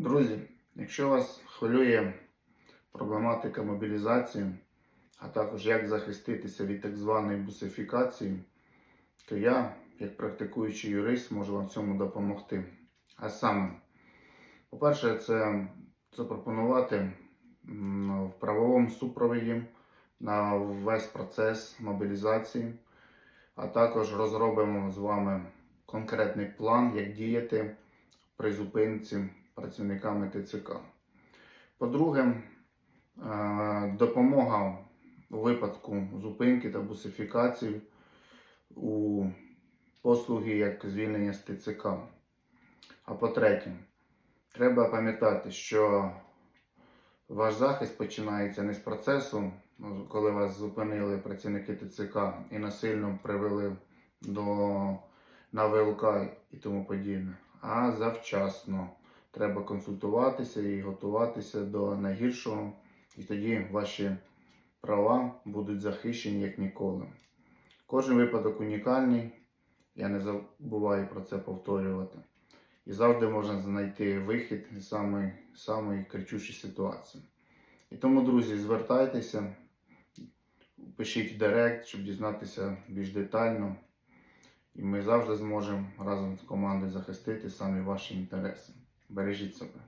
Друзі, якщо вас хвилює проблематика мобілізації, а також як захиститися від так званої бусифікації, то я, як практикуючий юрист, можу вам цьому допомогти. А саме, по-перше, це запропонувати в правовому супроводі на весь процес мобілізації, а також розробимо з вами конкретний план, як діяти при зупинці працівниками ТЦК. По-друге, е, допомога у випадку зупинки та бусифікації у послуги як звільнення з ТЦК. А по-третє, треба пам'ятати, що ваш захист починається не з процесу, ну, коли вас зупинили працівники ТЦК і насильно привели до на ВЛК і тому подібне, а завчасно. Треба консультуватися і готуватися до найгіршого, і тоді ваші права будуть захищені як ніколи. Кожен випадок унікальний, я не забуваю про це повторювати. І завжди можна знайти вихід з самої, самої кричущої ситуації. І тому, друзі, звертайтеся, пишіть в директ, щоб дізнатися більш детально. І ми завжди зможемо разом з командою захистити самі ваші інтереси. Бережіть себе.